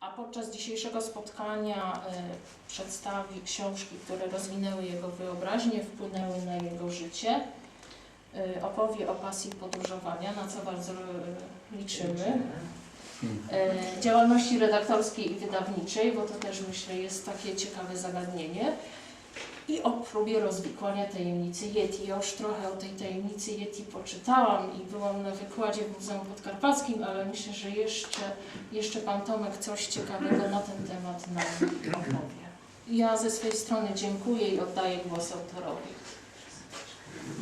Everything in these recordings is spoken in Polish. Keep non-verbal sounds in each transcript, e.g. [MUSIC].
A podczas dzisiejszego spotkania y, przedstawi książki, które rozwinęły jego wyobraźnię, wpłynęły na jego życie. Y, opowie o pasji podróżowania, na co bardzo y, liczymy. Y, działalności redaktorskiej i wydawniczej, bo to też myślę jest takie ciekawe zagadnienie. I o próbie rozwikłania tajemnicy Yeti. Ja już trochę o tej tajemnicy Yeti poczytałam i byłam na wykładzie w Muzeum Podkarpackim, ale myślę, że jeszcze, jeszcze Pan Tomek coś ciekawego na ten temat nam opowie. Ja ze swojej strony dziękuję i oddaję głos autorowi.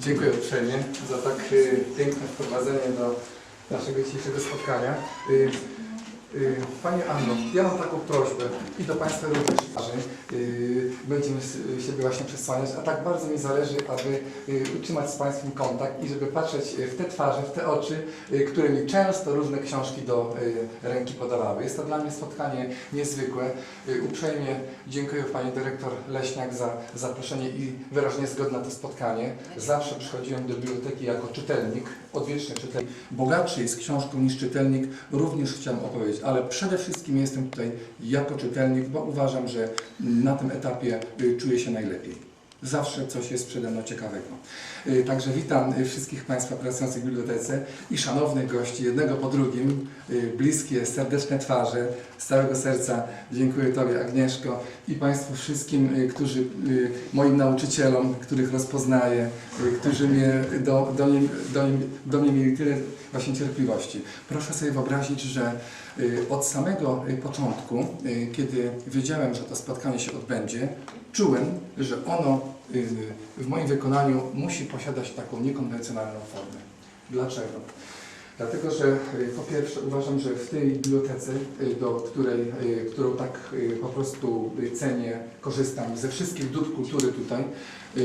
Dziękuję uprzejmie za tak y, piękne wprowadzenie do naszego dzisiejszego spotkania. Y, Pani Anno, ja mam taką prośbę i do Państwa również twarzy. Y, będziemy siebie właśnie przesłaniać, a tak bardzo mi zależy, aby y, utrzymać z Państwem kontakt i żeby patrzeć y, w te twarze, w te oczy, y, które mi często różne książki do y, ręki podawały. Jest to dla mnie spotkanie niezwykłe. Y, Uprzejmie dziękuję Pani Dyrektor Leśniak za zaproszenie i wyraźnie zgodne na to spotkanie. Zawsze przychodziłem do biblioteki jako czytelnik, odwieczny czytelnik. Bogatszy jest książką niż czytelnik, również chciałem opowiedzieć, ale przede wszystkim jestem tutaj jako czytelnik, bo uważam, że na tym etapie y, czuję się najlepiej. Zawsze coś jest przede mną ciekawego. Y, Także witam y, wszystkich Państwa pracujących w bibliotece i szanownych gości, jednego po drugim, y, bliskie, serdeczne twarze, z całego serca dziękuję Tobie Agnieszko i Państwu wszystkim, którzy, moim nauczycielom, których rozpoznaję, którzy mnie do, do, mnie, do, do mnie mieli tyle właśnie cierpliwości. Proszę sobie wyobrazić, że od samego początku, kiedy wiedziałem, że to spotkanie się odbędzie, czułem, że ono w moim wykonaniu musi posiadać taką niekonwencjonalną formę. Dlaczego? Dlatego, że y, po pierwsze uważam, że w tej bibliotece, y, do której, y, którą tak y, po prostu y, cenię, korzystam ze wszystkich dóbr kultury tutaj, y,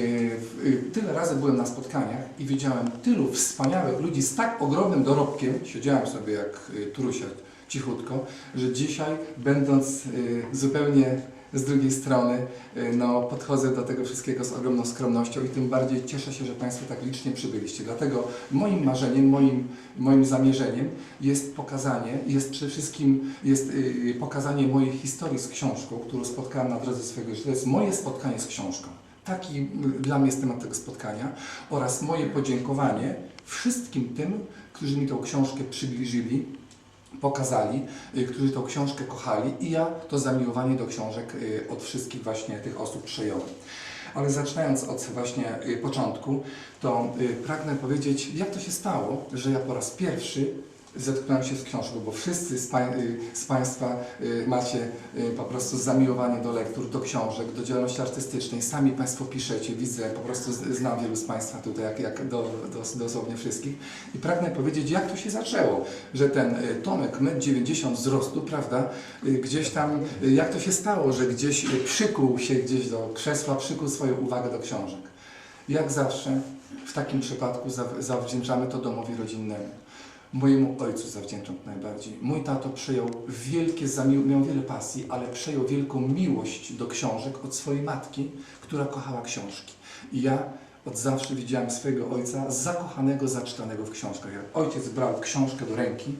y, tyle razy byłem na spotkaniach i widziałem tylu wspaniałych ludzi z tak ogromnym dorobkiem, siedziałem sobie jak y, Turusia cichutko, że dzisiaj będąc y, zupełnie z drugiej strony y, no, podchodzę do tego wszystkiego z ogromną skromnością i tym bardziej cieszę się, że Państwo tak licznie przybyliście. Dlatego moim marzeniem, moim, moim zamierzeniem jest pokazanie, jest przede wszystkim jest, y, pokazanie mojej historii z książką, którą spotkałem na drodze swojego życia. To jest moje spotkanie z książką. Taki dla mnie jest temat tego spotkania oraz moje podziękowanie wszystkim tym, którzy mi tą książkę przybliżyli, pokazali, y, którzy tą książkę kochali i ja to zamiłowanie do książek y, od wszystkich właśnie tych osób przejąłem. Ale zaczynając od właśnie y, początku, to pragnę powiedzieć, jak to się stało, że ja po raz pierwszy zetknąłem się z książką, bo wszyscy z, pań, y, z Państwa y, macie y, po prostu zamiłowanie do lektur, do książek, do działalności artystycznej. Sami Państwo piszecie, widzę, po prostu znam wielu z Państwa tutaj, jak, jak do, do, dosłownie wszystkich. I pragnę powiedzieć, jak to się zaczęło, że ten Tomek 1,90 m wzrostu, prawda, gdzieś tam, jak to się stało, że gdzieś przykuł się gdzieś do krzesła, przykuł swoją uwagę do książek. Jak zawsze w takim przypadku zaw- zawdzięczamy to domowi rodzinnemu. Mojemu ojcu zawdzięczam najbardziej. Mój tato przejął wielkie miał wiele pasji, ale przejął wielką miłość do książek od swojej matki, która kochała książki. I ja od zawsze widziałem swojego ojca zakochanego, zaczytanego w książkach. Jak ojciec brał książkę do ręki,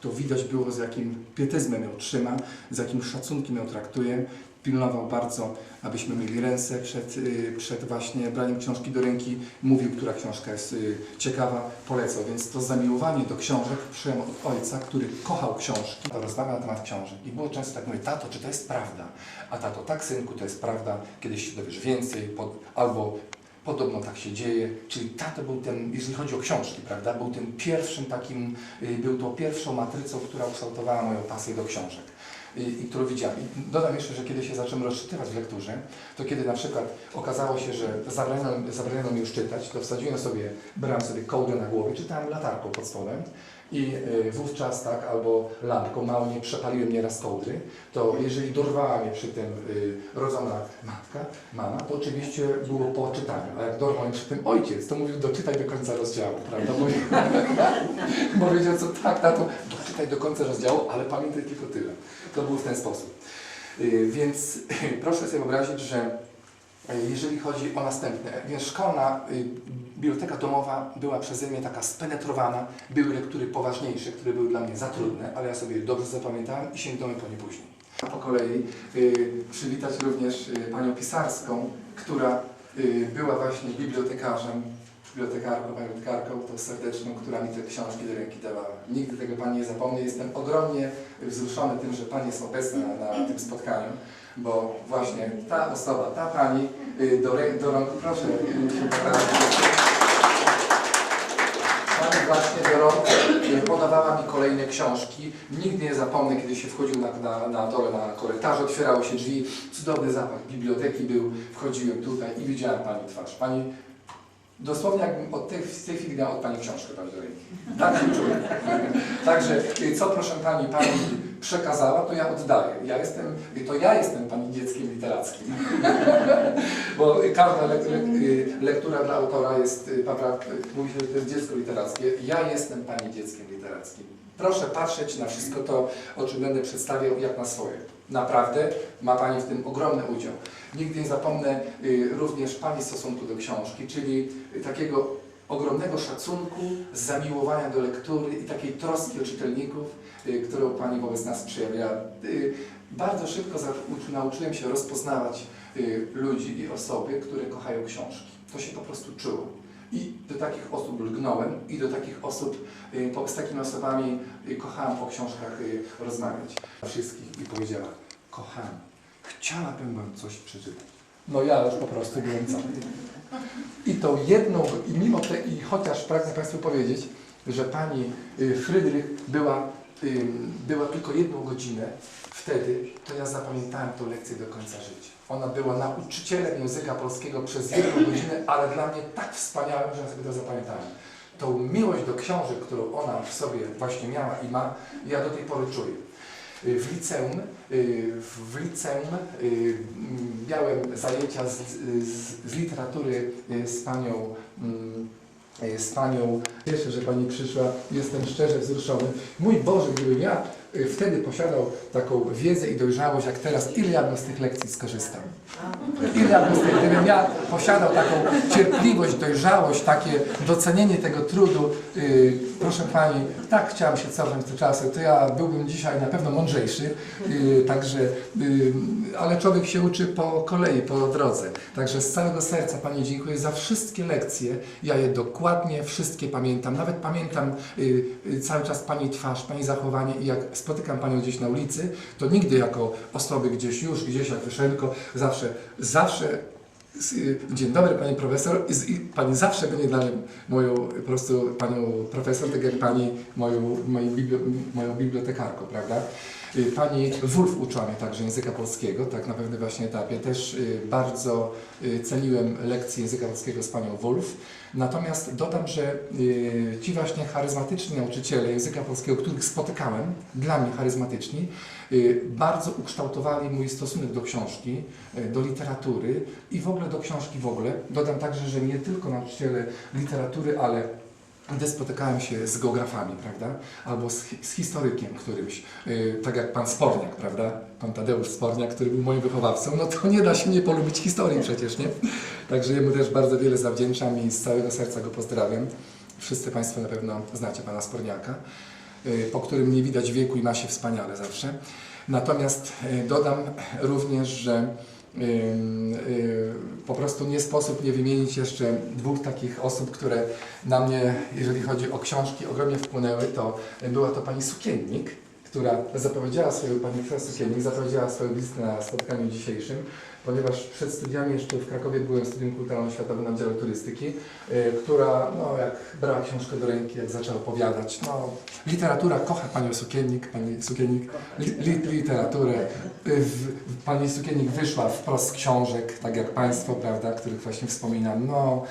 to widać było z jakim pietyzmem ją trzyma, z jakim szacunkiem ją traktuje. Pilnował bardzo, abyśmy mieli ręce przed, y, przed właśnie braniem książki do ręki. Mówił, która książka jest y, ciekawa, polecał. Więc to zamiłowanie do książek przyjąłem od ojca, który kochał książki. Rozmawiał na temat książek i było często tak, mówię, tato, czy to jest prawda? A tato, tak synku, to jest prawda, kiedyś się dowiesz więcej, pod, albo Podobno tak się dzieje, czyli tato był ten, jeżeli chodzi o książki, prawda, był tym pierwszym takim, y, był tą pierwszą matrycą, która ukształtowała moją pasję do książek i, i którą widziałem. I dodam jeszcze, że kiedy się zacząłem rozczytywać w lekturze, to kiedy na przykład okazało się, że zabraniono, zabraniono mi już czytać, to wsadziłem sobie, brałem sobie kołdę na głowie, czytałem latarką pod spodem i y, wówczas tak, albo lampką, mało nie przepaliłem nieraz kołdry, to jeżeli dorwała mnie przy tym y, rodzona matka, mama, to oczywiście było po czytaniu, a jak dorwał mnie przy tym ojciec, to mówił doczytaj do końca rozdziału, prawda? Bo, [LAUGHS] bo wiedział co, tak, tato, doczytaj do końca rozdziału, ale pamiętaj tylko tyle. To było w ten sposób. Y, Więc [LAUGHS] proszę sobie wyobrazić, że y, jeżeli chodzi o następne. Więc szkolna y, biblioteka domowa była przeze mnie taka spenetrowana. Były lektury poważniejsze, które były dla mnie za trudne, ale ja sobie dobrze zapamiętałem i sięgnąłem po nie później. Po kolei przywitać również panią pisarską, która była właśnie bibliotekarzem, bibliotekarką, bibliotekarką, tą serdeczną, która mi te książki do ręki dawała. Nigdy tego pani nie zapomnę. Jestem ogromnie wzruszony tym, że pani jest obecna na, na tym spotkaniu, bo właśnie ta osoba, ta pani y, do, do rąk, proszę y. Pani właśnie do rąk y, podawała mi kolejne książki. Nigdy nie zapomnę, kiedy się wchodził na, na, na dole na korytarzu, otwierały się drzwi, cudowny zapach biblioteki był, wchodziłem tutaj i widziałem Pani twarz. Pani Dosłownie jakbym od tej, z tej chwili miał od Pani książkę do ręki. Tak się czuję. Także y, co proszę Pani, Pani przekazała, to ja oddaję. Ja jestem, y, to ja jestem Pani dzieckiem literackim. [LAUGHS] Bo każda lek, lek, y, lektura dla autora jest, prawda, y, mówi się, że to jest dziecko literackie. Ja jestem Pani dzieckiem literackim. Proszę patrzeć na wszystko to, o czym będę przedstawiał, jak na swoje. Naprawdę ma Pani w tym ogromny udział. Nigdy nie zapomnę y, również Pani stosunku do książki, czyli y, takiego ogromnego szacunku, zamiłowania do lektury i takiej troski o czytelników, y, którą Pani wobec nas przejawiała. Y, Bardzo szybko nauczyłem się rozpoznawać ludzi i osoby, które kochają książki. To się po prostu czuło. I do takich osób lgnąłem i do takich osób, y, po- z takimi osobami y, kochałem o książkach y, rozmawiać. Wszystkich i powiedziała, kochani, chciałabym Wam coś przeczytać. No ja już po prostu byłem cały. I tą jedną, i mimo te, i chociaż pragnę Państwu powiedzieć, że Pani Frydrych była, była tylko jedną godzinę wtedy, to ja zapamiętałem tę lekcję do końca życia. Ona była nauczycielem języka polskiego przez jedną godzinę, ale dla mnie tak wspaniałym, że ja sobie to zapamiętałem. Tą miłość do książek, którą ona w sobie właśnie miała i ma, ja do tej pory czuję. Y, W liceum, y, w liceum y, m, miałem zajęcia z, z, z literatury z panią, mm, z panią. Cieszę, że pani przyszła, jestem szczerze wzruszony. Mój Boże, gdybym ja wtedy posiadał taką wiedzę i dojrzałość jak teraz, ile ja bym z tych lekcji skorzystał? Ile ja bym z tych, gdybym ja posiadał taką cierpliwość, dojrzałość, takie docenienie tego trudu, y, proszę Pani, tak chciałam się cofnąć te czasy, to ja byłbym dzisiaj na pewno mądrzejszy, y, także, y, ale człowiek się uczy po kolei, po drodze. Także z całego serca Pani dziękuję za wszystkie lekcje, ja je dokładnie wszystkie pamiętam, nawet pamiętam y, y, cały czas Pani twarz, Pani zachowanie i jak spotykam Panią gdzieś na ulicy, to nigdy jako osoby gdzieś już, gdzieś jak wyszedłem, zawsze, zawsze y, Dzień dobry Pani Profesor I, Pani zawsze będzie dla mnie moją po prostu Panią Profesor, tak jak Pani moją, moją, biblio, moją bibliotekarką, prawda? Y, Pani Wulf mnie także języka polskiego, tak na pewnym właśnie etapie. Też y, bardzo y, ceniłem lekcje języka polskiego z Panią Wulf. Natomiast dodam, że ci właśnie charyzmatyczni nauczyciele języka polskiego, których spotykałem, dla mnie charyzmatyczni, bardzo ukształtowali mój stosunek do książki, do literatury i w ogóle do książki w ogóle. Dodam także, że nie tylko nauczyciele literatury, ale gdy spotykałem się z geografami, prawda, albo z, z historykiem którymś, y, tak jak pan Sporniak, prawda, pan Tadeusz Sporniak, który był moim wychowawcą, no to nie da się nie polubić historii przecież, nie? Także jemu też bardzo wiele zawdzięczam i z całego serca go pozdrawiam. Wszyscy Państwo na pewno znacie pana Sporniaka, y, po którym nie widać wieku i ma się wspaniale zawsze. Natomiast y, dodam również, że po prostu nie sposób nie wymienić jeszcze dwóch takich osób, które na mnie, jeżeli chodzi o książki, ogromnie wpłynęły. To była to pani Sukiennik, która zapowiedziała swoją, pani Sukiennik, zapowiedziała swoją wizytę na spotkaniu dzisiejszym, ponieważ przed studiami jeszcze w Krakowie byłem w Studium Kulturalno-Światowym na Wydziale Turystyki, y, która, no jak brała książkę do ręki, jak zaczęła opowiadać, no literatura, kocha panią Sukiennik, pani Sukiennik, li, li, literaturę, Y, Pani Sukiennik wyszła wprost z książek, tak jak Państwo, prawda, których właśnie wspominam. No,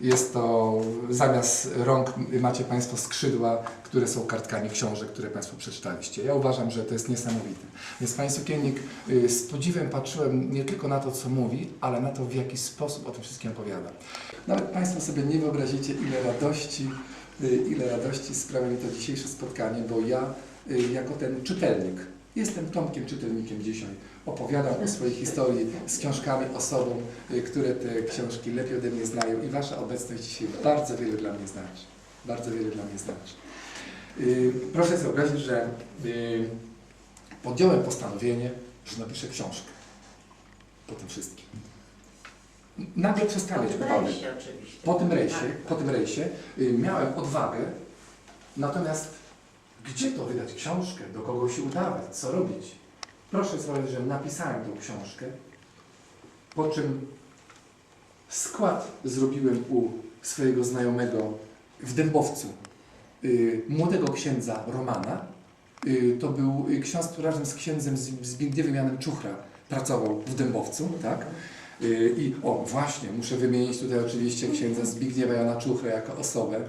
jest to, zamiast rąk macie Państwo skrzydła, które są kartkami książek, które Państwo przeczytaliście. Ja uważam, że to jest niesamowite. Więc Pani Sukiennik, y, z podziwem patrzyłem nie tylko na to, co mówi, ale na to, w jaki sposób o tym wszystkim opowiada. Nawet Państwo sobie nie wyobrazicie, ile radości, y, ile radości sprawia mi to dzisiejsze spotkanie, bo ja y, jako ten czytelnik Jestem Tomkiem czytelnikiem dzisiaj. Opowiadam o swojej historii z książkami osobom, y, które te książki lepiej ode mnie znają i Wasza obecność dzisiaj bardzo wiele dla mnie znaczy. Bardzo wiele dla mnie znaczy. Y, Proszę sobie wyobrazić, że y, podjąłem postanowienie, że napiszę książkę po tym wszystkim. Nagle przestałem mieć obawy. Po tym rejsie, Tak. po tym rejsie miałem odwagę, natomiast gdzie to wydać książkę, do kogo się udawać, co robić? Proszę sobie, że napisałem tą książkę, po czym skład zrobiłem u swojego znajomego w Dębowcu, y, młodego księdza Romana. Y, to był ksiądz, który razem z księdzem Zbigniewem Janem Czuchra pracował w Dębowcu, tak? Y, I o, właśnie, muszę wymienić tutaj oczywiście księdza Zbigniewa Jana Czuchrę jako osobę,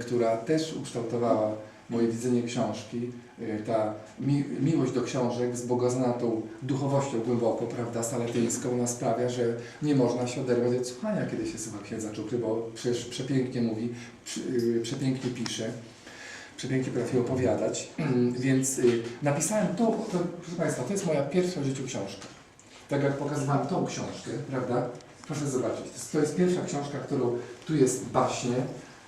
która też ukształtowała moje widzenie książki. Y, Ta mi, miłość do książek wzbogacona tą duchowością głęboko, prawda, saletyńską, ona sprawia, że nie można się oderwać od słuchania, kiedy się słucha księdza Czuchry, bo przecież przepięknie mówi, y, przepięknie pisze, przepięknie potrafi opowiadać. [CLEARS THROAT] Więc y, napisałem to, to, proszę Państwa, to jest moja pierwsza w życiu książka tak jak pokazywałem tą książkę, prawda? Proszę zobaczyć, to jest pierwsza książka, którą tu jest baśnie.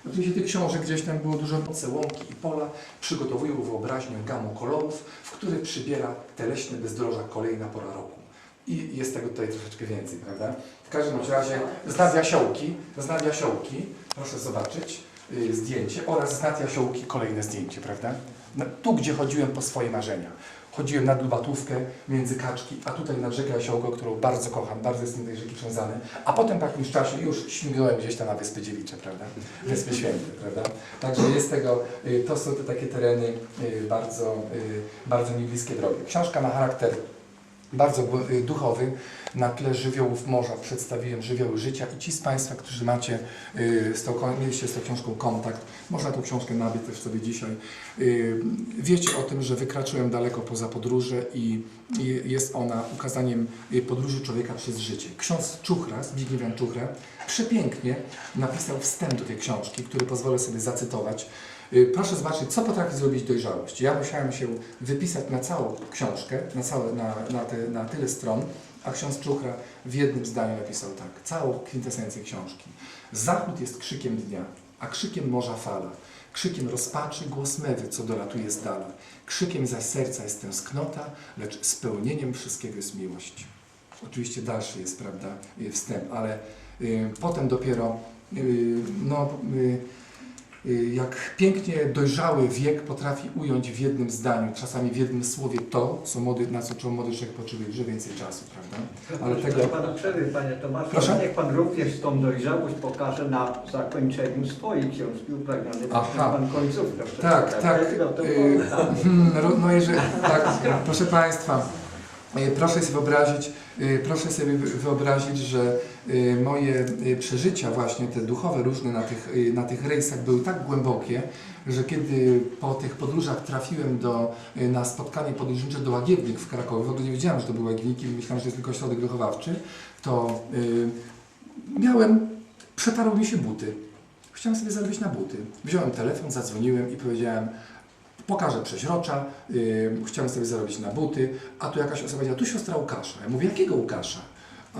Oczywiście tych książek gdzieś tam było dużo. Noce, łąki i pola przygotowują wyobraźnię gamą kolorów, w której przybiera te leśne bezdroża kolejna pora roku. I jest tego tutaj troszeczkę więcej, prawda? W każdym razie z nadjasiołki, z nadjasiołki, proszę zobaczyć, y, zdjęcie oraz z nadjasiołki kolejne zdjęcie, prawda? No, tu, gdzie chodziłem po swoje marzenia. Chodziłem nad Lubatówkę, między Kaczki, a tutaj nad rzekę Jasiołko, którą bardzo kocham, bardzo jestem do tej rzeki przywiązany. A potem po jakimś czasie już śmigałem gdzieś tam na Wyspy Dziewicze, prawda? Wyspy Święte, prawda? Także jest tego, y, to są te takie tereny y, bardzo, y, bardzo mi bliskie drogi. Książka ma charakter bardzo y, duchowy. Na tle żywiołów morza przedstawiłem żywioły życia i ci z Państwa, którzy macie y, z tą, mieliście z tą książką kontakt, można tą książkę nabyć też sobie dzisiaj. Y, Wiecie o tym, że wykraczyłem daleko poza podróże i jest ona ukazaniem podróży człowieka przez życie. Ksiądz Czuchra, Zbigniew Jan Czuchra, przepięknie napisał wstęp do tej książki, który pozwolę sobie zacytować. Y, Proszę zobaczyć, co potrafi zrobić dojrzałość. Ja musiałem się wypisać na całą książkę, na, całe, na, na, te, na tyle stron, a ksiądz Czuchra w jednym zdaniu napisał tak, całą kwintesencję książki. Zachód jest krzykiem dnia, a krzykiem morza fala. Krzykiem rozpaczy głos mewy, co dolatuje z dala. Krzykiem zaś serca jest tęsknota, lecz spełnieniem wszystkiego jest miłość. Oczywiście dalszy jest, prawda, y, wstęp, ale y, potem dopiero, y, no, y, jak pięknie dojrzały wiek potrafi ująć w jednym zdaniu, czasami w jednym słowie to, co młody, na co młody człowiek potrzebuje więcej czasu, prawda? Ale Ale tego-. Pana przerwy, Panie Tomaszu, Proszę? niech Pan również tą dojrzałość pokaże na zakończeniu swojej książki Upragniony Aha. Pan końcówkę. Tak, tak. No to y, tak. Hmm, No jeżeli, tak, proszę Państwa, y, proszę sobie wyobrazić, y, proszę sobie wy- wyobrazić, że y, moje przeżycia właśnie te duchowe różne na tych, na tych rejsach były tak głębokie, że kiedy po tych podróżach trafiłem do, na spotkanie podróżnicze do Łagiewnik w Krakowie, w ogóle nie wiedziałem, że to były Łagiewnik, myślałem, że jest tylko środek wychowawczy, to miałem, przetarły mi się buty. Chciałem sobie zarobić na buty. Wziąłem telefon, zadzwoniłem i powiedziałem, pokażę przeźrocza, yy, chciałem sobie zarobić na buty, a tu jakaś osoba powiedziała, tu siostra Łukasza. Ja mówię, jakiego Łukasza? A,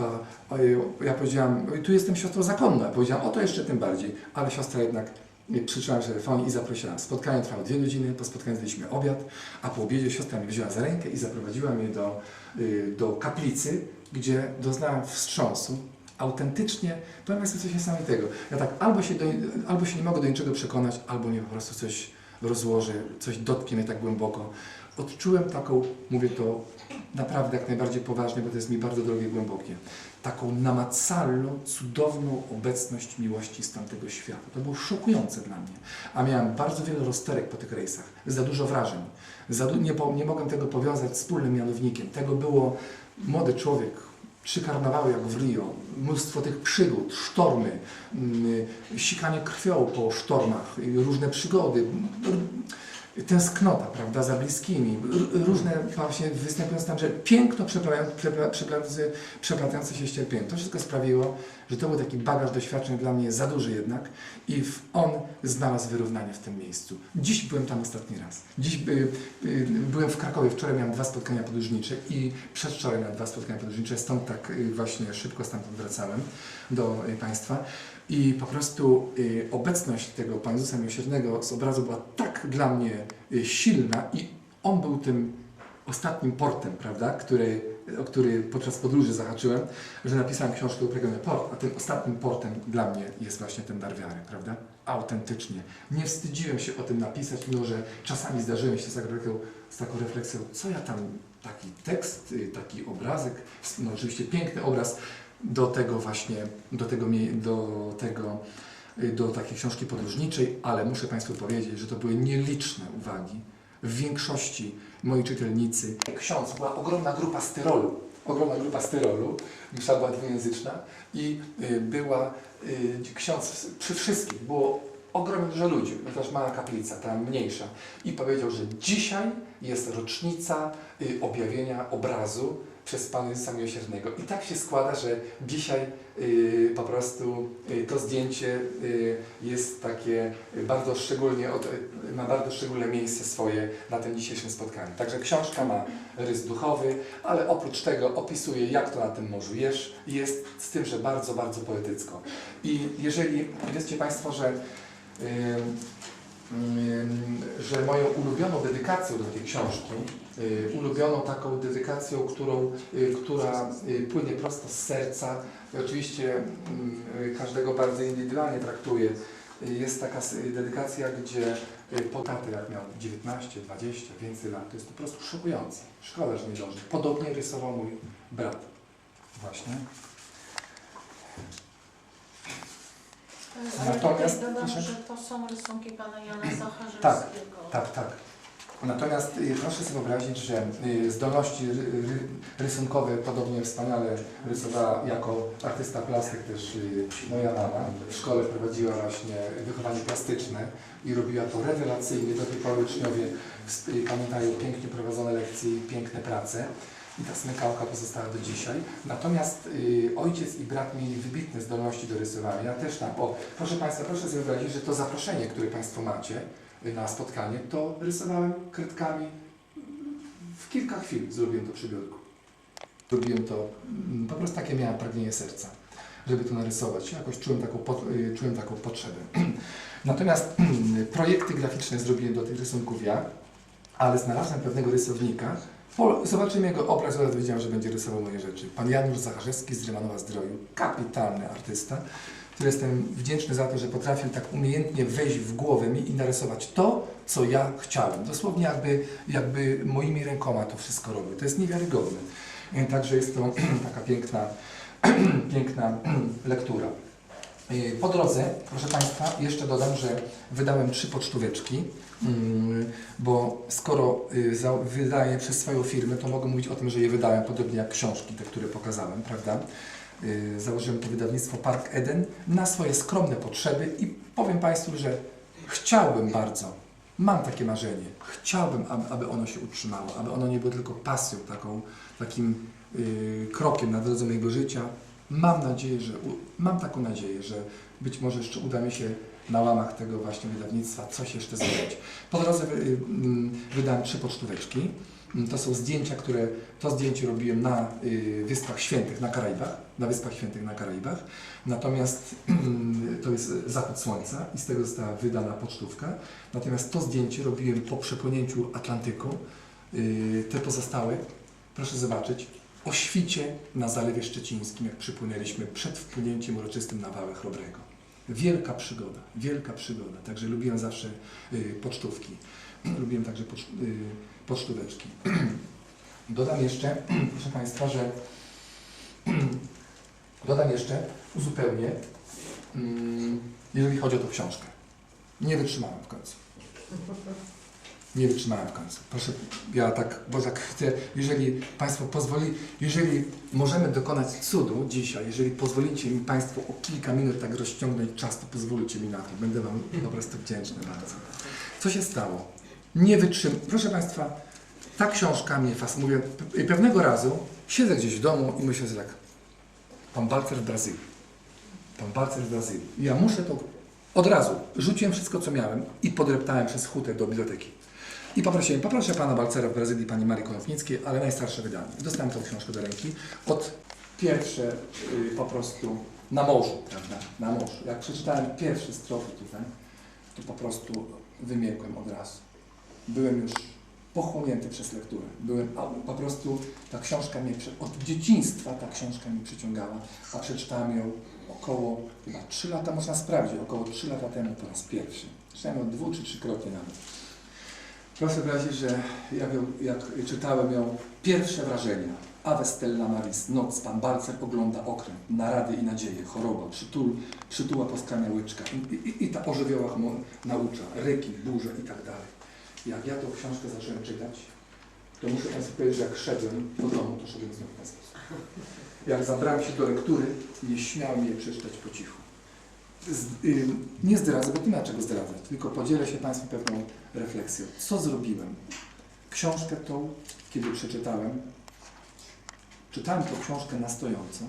a ja powiedziałam, tu jestem siostrą zakonną. Ja powiedziałam, o to jeszcze tym bardziej. Ale siostra jednak mnie przyczyniła przy telefonie i zaprosiła. Spotkanie trwało dwie godziny, po spotkaniu zjedliśmy obiad, a po obiedzie siostra mnie wzięła za rękę i zaprowadziła mnie do, yy, do kaplicy, gdzie doznałem wstrząsu. Autentycznie, powiem Państwu coś niesamowitego. Ja tak albo się, do, albo się nie mogę do niczego przekonać, albo mnie po prostu coś rozłoży, coś dotknie mnie tak głęboko. Odczułem taką, mówię to naprawdę jak najbardziej poważnie, bo to jest mi bardzo drogie głębokie, taką namacalną, cudowną obecność miłości z tamtego świata. To było szokujące dla mnie. A miałem bardzo wiele rozterek po tych rejsach, za dużo wrażeń. Za du- nie, nie mogłem tego powiązać z wspólnym mianownikiem. Tego było młody człowiek, trzy karnawały jak w Rio, mnóstwo tych przygód, sztormy, mm, sikanie krwią po sztormach, różne przygody. Tęsknota, prawda, za bliskimi, różne właśnie występujące tam, że piękno przeplatające, przepla, przeplatające, przeplatające się z cierpieniem. To wszystko sprawiło, że to był taki bagaż doświadczeń dla mnie za duży jednak i on znalazł wyrównanie w tym miejscu. Dziś byłem tam ostatni raz. Dziś by, y, byłem w Krakowie, wczoraj miałem dwa spotkania podróżnicze i przedwczoraj miałem dwa spotkania podróżnicze, stąd tak y, właśnie szybko stamtąd wracałem do y, Państwa. I po prostu y, obecność tego Pana Jezusa Miłosiernego z obrazu była tak dla mnie y, silna i On był tym ostatnim portem, prawda, który, o który podczas podróży zahaczyłem, że napisałem książkę Upragniony Port, a tym ostatnim portem dla mnie jest właśnie ten dar wiary, prawda? Autentycznie. Nie wstydziłem się o tym napisać, mimo że czasami zdarzyłem się z taką, z taką refleksją, co ja tam, taki tekst, y, taki obrazek, no oczywiście piękny obraz, do tego właśnie, do tego, do tego, y, do takiej książki podróżniczej, ale muszę Państwu powiedzieć, że to były nieliczne uwagi. W większości moi czytelnicy, ksiądz, była ogromna grupa styrolu, ogromna grupa styrolu, msza była dwujęzyczna i y, była y, ksiądz przy wszystkich, było ogromnie dużo ludzi, też mała kaplica, ta mniejsza i powiedział, że dzisiaj jest rocznica objawienia obrazu przez Pana Jezusa Miłosiernego. I tak się składa, że dzisiaj y, po prostu y, to zdjęcie y, jest takie y, bardzo szczególnie, od, y, ma bardzo szczególne miejsce swoje na tym dzisiejszym spotkaniu. Także książka ma rys duchowy, ale oprócz tego opisuje, jak to na tym morzu jest, jest z tym, że bardzo, bardzo poetycko. I jeżeli, wiedzcie Państwo, że ym, ym, że moją ulubioną dedykacją do tej książki, y, ulubioną taką dedykacją, którą, y, która y, płynie prosto z serca, i oczywiście y, każdego bardzo indywidualnie traktuję, y, jest taka dedykacja, gdzie y, Potaty jak miał 19, 20, więcej lat, to jest po prostu szokujące. Szkoda, że nie dąży. Podobnie rysował mój brat. Właśnie. Ale Natomiast- dodam, że to są rysunki pana Jana Zacharzyckiego. Tak, Tak, tak. Natomiast y, proszę sobie wyobrazić, że y, zdolności ry, ry, rysunkowe podobnie wspaniale rysowała jako artysta plastyk też y, moja mama. W szkole prowadziła właśnie wychowanie plastyczne i robiła to rewelacyjnie. Do tej pory uczniowie pamiętają pięknie prowadzone lekcje i piękne prace. I ta smykałka pozostała do dzisiaj. Natomiast ojciec i brat mieli wybitne zdolności do rysowania. Ja też tam. O, proszę Państwa, proszę sobie wyobrazić, że to zaproszenie, które Państwo macie, na spotkanie, to rysowałem kredkami. W kilka chwil zrobiłem to przy biurku. Zrobiłem to, mm, po prostu takie miałem pragnienie serca, żeby to narysować. Jakoś czułem taką, y, czułem taką potrzebę. [CLEARS THROAT] Natomiast [CLEARS THROAT] projekty graficzne zrobiłem do tych rysunków ja, ale znalazłem pewnego rysownika. Zobaczyłem jego obraz, zaraz wiedziałem, że będzie rysował moje rzeczy. Pan Janusz Zacharzewski z Rymanowa Zdroju, kapitalny artysta, który jestem wdzięczny za to, że potrafił tak umiejętnie wejść w głowę mi i narysować to, co ja chciałem. Dosłownie jakby, jakby moimi rękoma to wszystko robił. To jest niewiarygodne. E, Także jest to [CLEARS THROAT] taka piękna, [CLEARS THROAT] piękna [CLEARS THROAT] lektura. E, Po drodze, proszę Państwa, jeszcze dodam, że wydałem trzy pocztóweczki, mm, bo skoro y, wydaję przez swoją firmę, to mogę mówić o tym, że je wydałem, podobnie jak książki, te, które pokazałem, prawda? Y, Założyłem to wydawnictwo Park Eden na swoje skromne potrzeby i powiem Państwu, że chciałbym bardzo, mam takie marzenie, chciałbym, aby, ono się utrzymało, aby ono nie było tylko pasją, taką, takim y, krokiem na drodze mojego życia. Mam nadzieję, że mam taką nadzieję, że być może jeszcze uda mi się na łamach tego właśnie wydawnictwa coś jeszcze zrobić. Po drodze y, mm, wydałem trzy pocztóweczki. Mm, To są zdjęcia, które to zdjęcie robiłem na y, Wyspach Świętych na Karaibach, na Wyspach Świętych na Karaibach. Natomiast to jest zachód słońca i z tego została wydana pocztówka. Natomiast to zdjęcie robiłem po przepłynięciu Atlantyku. Y, Te pozostałe, proszę zobaczyć, o świcie na Zalewie Szczecińskim, jak przypłynęliśmy przed wpłynięciem uroczystym na Wałę Chrobrego. Wielka przygoda, wielka przygoda. Także lubiłem zawsze y, pocztówki. Lubiłem także y, pocztóweczki. [CLEARS THROAT] Dodam jeszcze, [CLEARS THROAT] proszę Państwa, że [CLEARS THROAT] dodam jeszcze, uzupełnię, mm, jeżeli chodzi o tę książkę. Nie wytrzymałem w końcu. Nie wytrzymałem w końcu. Proszę, ja tak, bo tak chcę, jeżeli Państwo pozwoli, jeżeli możemy dokonać cudu dzisiaj, jeżeli pozwolicie mi Państwo o kilka minut tak rozciągnąć czas, to pozwólcie mi na to. Będę Wam po prostu wdzięczny bardzo. Co się stało? Nie wytrzym. Proszę Państwa, ta książka mnie fascynuje. Pe- Pewnego razu siedzę gdzieś w domu i myślę sobie tak, pan Balcer w Brazylii. Pan Balcer w Brazylii. Ja muszę to od razu. Rzuciłem wszystko, co miałem i podreptałem przez hutę do biblioteki. I poprosiłem, poproszę pana Balcera w Brazylii, pani Marii Konopnickiej, ale najstarsze wydanie. Dostałem tą książkę do ręki. Od pierwsze y, po prostu na morzu, prawda? Na morzu. Jak przeczytałem pierwsze strofy tutaj, to po prostu wymiękłem od razu. Byłem już pochłonięty przez lekturę. Byłem, po prostu ta książka mnie, od dzieciństwa ta książka mnie przyciągała, a przeczytałem ją około, chyba 3 lata, można sprawdzić, około 3 lata temu po raz pierwszy. Czytałem ją dwu czy trzykrotnie nawet. Proszę wyrazić, że jak, jak czytałem ją, pierwsze wrażenia. Ave Stella Maris, noc, pan Balcer ogląda okręt, narady i nadzieje, choroba, przytul, przytuła poskrania łyczka i, i, i ta ożywioła naucza, ryki, burze i tak dalej. Jak ja tą książkę zacząłem czytać, to muszę Państwu powiedzieć, że jak szedłem do domu, to szedłem znów w ten sposób. Jak zabrałem się do lektury, nie śmiałem jej przeczytać po cichu. Z, y, nie zdradzę, bo nie ma czego zdradzać, tylko podzielę się Państwu pewną refleksją. Co zrobiłem? Książkę tą, kiedy przeczytałem, czytałem tą książkę na stojąco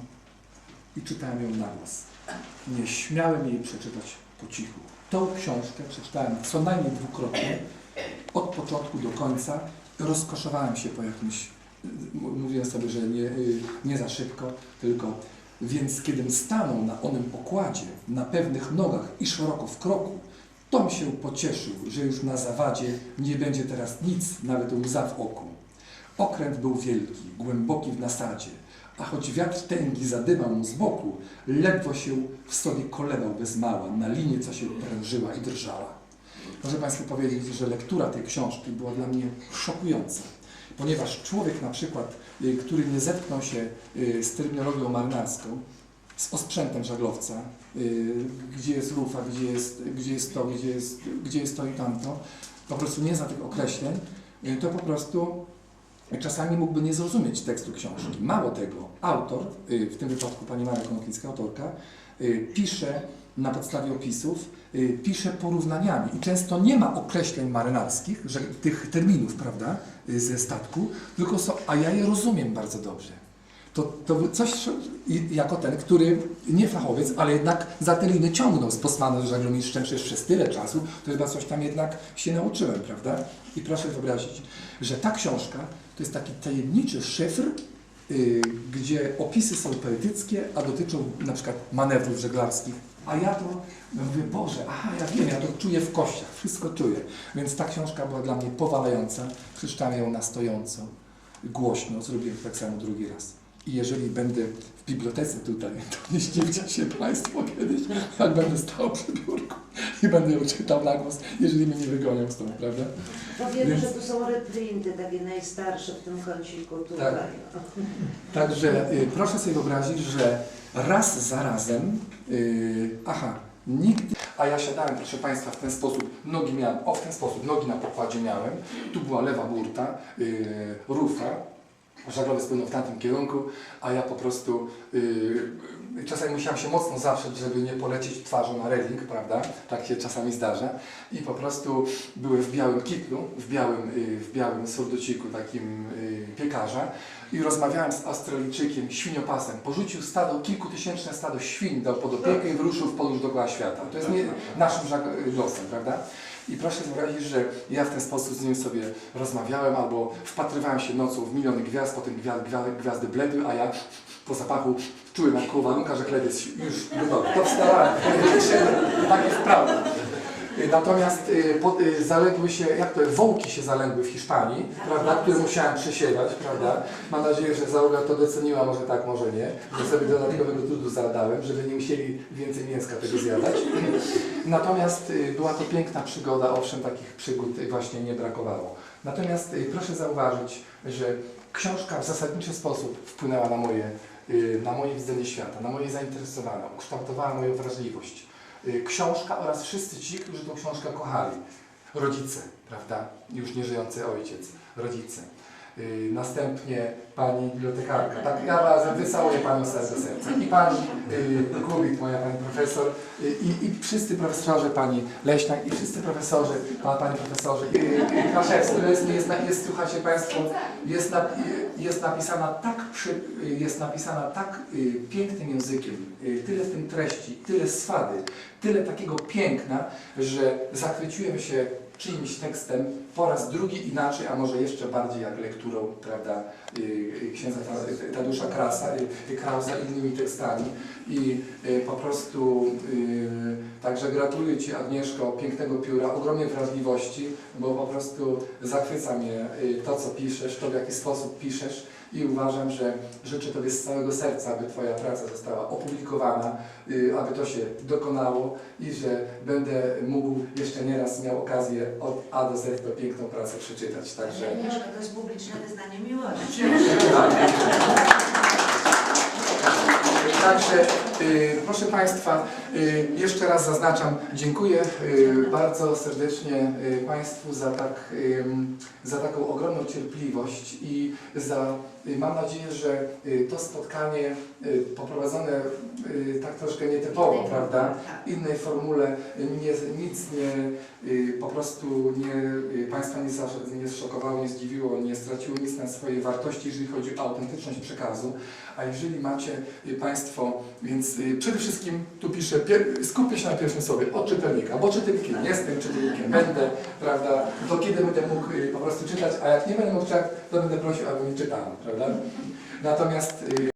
i czytałem ją na głos. Nie śmiałem jej przeczytać po cichu. Tą książkę przeczytałem co najmniej dwukrotnie, od początku do końca. Rozkoszowałem się po jakimś, mówiłem sobie, że nie, y, nie za szybko, tylko więc kiedym stanął na onym pokładzie, na pewnych nogach i szeroko w kroku, Tom się pocieszył, że już na zawadzie nie będzie teraz nic, nawet łza w oku. Okręt był wielki, głęboki w nasadzie, a choć wiatr tęgi zadymał mu z boku, ledwo się w sobie kolewał bez mała, na linie co się prężyła i drżała. Może Państwu powiedzieć, że lektura tej książki była dla mnie szokująca, ponieważ człowiek na przykład, y, który nie zetknął się y, z terminologią marynarską, z osprzętem żaglowca, y, gdzie jest rufa, gdzie jest, gdzie jest to, gdzie jest, gdzie jest to i tamto, po prostu nie zna tych określeń, to po prostu czasami mógłby nie zrozumieć tekstu książki. Mało tego, autor, w tym wypadku pani Maria Konopnicka, autorka, pisze na podstawie opisów, pisze porównaniami i często nie ma określeń marynarskich, że, tych terminów, prawda, y, ze statku, tylko są, a ja je rozumiem bardzo dobrze. To, to coś jako ten, który nie fachowiec, ale jednak za te liny ciągnął z Bosmanem żeglumistrzem przecież przez tyle czasu, to chyba coś tam jednak się nauczyłem, prawda? I proszę wyobrazić, że ta książka to jest taki tajemniczy szyfr, y, gdzie opisy są poetyckie, a dotyczą na przykład manewrów żeglarskich. A ja to mówię, Boże, aha, ja wiem, ja to czuję w kościach, wszystko czuję. Więc ta książka była dla mnie powalająca. Przeczytałem ją na stojąco, głośno, zrobiłem tak samo drugi raz. I jeżeli będę w bibliotece tutaj, to nie zdziwcie się Państwo kiedyś, jak będę stał przy biurku i będę ją czytał na głos, jeżeli mnie nie wygonią stąd, prawda? Powiemy, Więc- że to są reprinty, takie najstarsze w tym kąciku tutaj. Tak. Także y, proszę sobie wyobrazić, że raz za razem, y, aha, nigdy, a ja siadałem, proszę Państwa, w ten sposób, nogi miałem, o w ten sposób, nogi na pokładzie miałem, tu była lewa burta, y, rufa, żaglowy spłynął w tamtym kierunku, a ja po prostu y, czasami musiałem się mocno zawrzeć, żeby nie polecieć twarzą na reling, prawda? Tak się czasami zdarza. I po prostu byłem w białym kitlu, w białym, y, w białym surdociku takim y, piekarza i rozmawiałem z Australijczykiem, świniopasem. Porzucił stado, kilkutysięczne stado świń, dał pod opiekę i wyruszył w podróż dookoła świata. To jest nie naszym żag- losem, prawda? I proszę wyobrazić, że ja w ten sposób z nim sobie rozmawiałem albo wpatrywałem się nocą w miliony gwiazd, potem gwiazdy, gwiazdy bledły, a ja po zapachu czułem jak koło warunka, że chleb jest już gotowy. To wstawałem, tak jest prawda. Y, Natomiast y, y, zaległy się, jak to, wołki się zalęgły w Hiszpanii, prawda, które musiałem przesiewać, prawda. Mam nadzieję, że załoga to doceniła, może tak, może nie, że sobie dodatkowego trudu zadałem, żeby nie musieli więcej mięska tego zjadać. Natomiast y, była to piękna przygoda, owszem, takich przygód y, właśnie nie brakowało. Natomiast y, proszę zauważyć, że książka w zasadniczy sposób wpłynęła na moje, y, na moje widzenie świata, na moje zainteresowania, ukształtowała moją wrażliwość. Y, Książka oraz wszyscy ci, którzy tą książkę kochali. Rodzice, prawda? Już nieżyjący ojciec, rodzice. Y, następnie pani bibliotekarka. Tak, ja was wycałuję panią serce. I pani y, Kubik, moja pani profesor, y, i, i wszyscy profesorze, pani Leśniak, i wszyscy profesorzy, pan, pani profesorze, i, i jest, jest, jest, słuchajcie państwo, jest, jest napisana tak przy, jest napisana tak pięknym językiem, tyle w tym treści, tyle swady, tyle takiego piękna, że zachwyciłem się czyimś tekstem po raz drugi inaczej, a może jeszcze bardziej jak lekturą, prawda, y, y, księdza Ta- Tadeusza Krasa, y, Krausa innymi tekstami. I y, po prostu y, także gratuluję Ci Agnieszko pięknego pióra, ogromnej wrażliwości, bo po prostu zachwyca mnie y, to, co piszesz, to w jaki sposób piszesz i uważam, że życzę Tobie z całego serca, aby Twoja praca została opublikowana, y, aby to się dokonało i że będę mógł jeszcze nieraz miał okazję od A do Z tę piękną pracę przeczytać. Także Agnieszka, to jest publiczne wyznanie miłości. [LAUGHS] Także proszę Państwa, y, jeszcze raz zaznaczam, dziękuję y, bardzo serdecznie y, Państwu za, tak, za taką ogromną cierpliwość i za, y, mam nadzieję, że y, to spotkanie y, poprowadzone y, tak troszkę nietypowo, prawda? Tak. innej formule nie, nic nie, y, po prostu nie, y, Państwa nie, nie zszokowało, nie zdziwiło, nie straciło nic na swojej wartości, jeżeli chodzi o autentyczność przekazu. A jeżeli macie y, Państwo, więc y, przede wszystkim tu piszę, skupię się na pierwszym słowie, od czytelnika, bo czytelnikiem jestem, czytelnikiem będę, prawda, do kiedy będę mógł y, po prostu czytać, a jak nie będę mógł czytać, to będę prosił, aby mi czytano, prawda. Natomiast y,